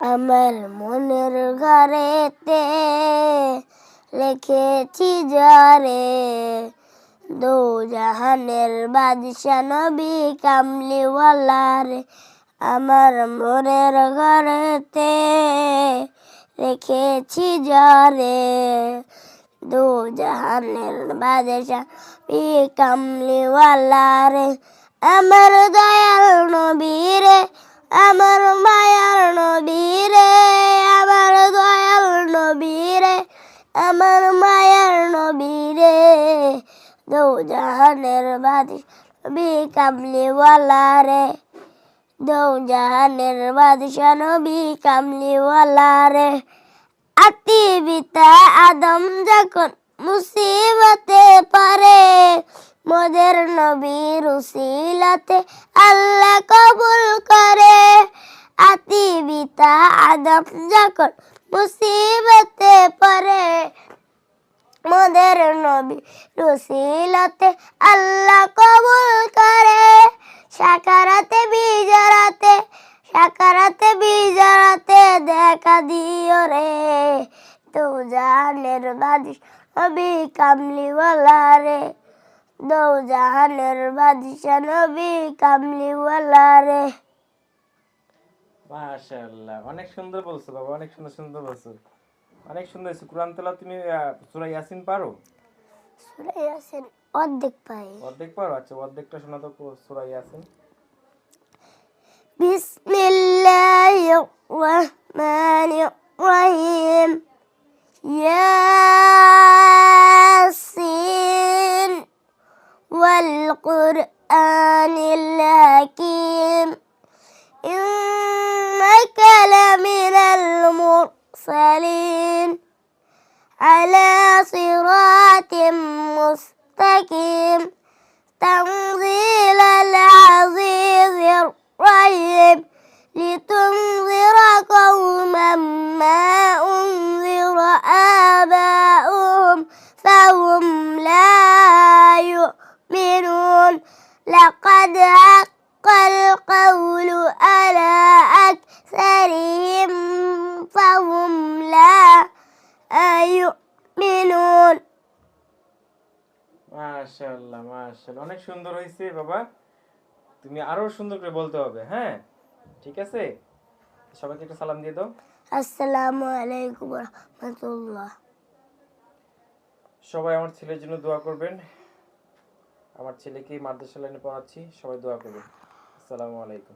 আমার মনের ঘরেতে লিখেছি জরে দো জাহানের বাদশা নবী কামলিওয়ালা রে আমার মনের ঘরেতে রেখেছি জরে দো জাহানের বাদশা নবী কামলিওয়ালা রে আমার দয়াল আমার মায়ার নবী রে। দো জাহানের বাদশা নবী কামলিওয়ালা রে। দো জাহানের বাদশা নবী কামলিওয়ালা রে। আতি বিতা আদম যখন মুসিবতে পারে, মোদের নবীর উসিলাতে আল্লাহ কবুল করে। আতি বিতা আদম যখন মুসিবতে পারে মোদের নবী রসিলাতে আল্লাহ কবুল করে। সাকারাতে, বিজরাতে সাকারাতে, বিজরাতে দেখা দিও রে। তো জাহানের বাদিশ নবী কামলিওয়ালা রে। দো জাহানের বাদিশা নবী কামলিওয়ালা রে। মাশাআল্লাহ অনেক সুন্দর বলছো বাবা অনেক সুন্দর সুন্দর বলছো। অনেক সুন্দর হয়েছে। কোরআন তেলা তুমি সূরা ইয়াসিন পারো? সূরা ইয়াসিন অর্ধেক পাই। অর্ধেক পারো? আচ্ছা অর্ধেকটা শোনা তো সূরা ইয়াসিন। বিসমিল্লাহির রহমানির রহিম। ইয়াসিন ওয়াল কুরআনিল لمن المرسلين على صراط مستقيم. تنزيل العزيز الرحيم. لتنذر قوما ما أنذر آباؤهم فهم لا يؤمنون. لقد حق القول على أكثرهم فهم لا يؤمنون মাশাআল্লাহ মাশাআল্লাহ অনেক সুন্দর হয়েছে বাবা তুমি আরো সুন্দর করে বলতে হবে হ্যাঁ ঠিক আছে সবাইকে একটা সালাম দিয়ে দাও আসসালামু আলাইকুম রহমতুল্লাহ সবাই আমার ছেলের জন্য দোয়া করবেন আমার ছেলেকে মাদ্রাসা লাইনে পড়াচ্ছি সবাই দোয়া করবেন আসসালামু আলাইকুম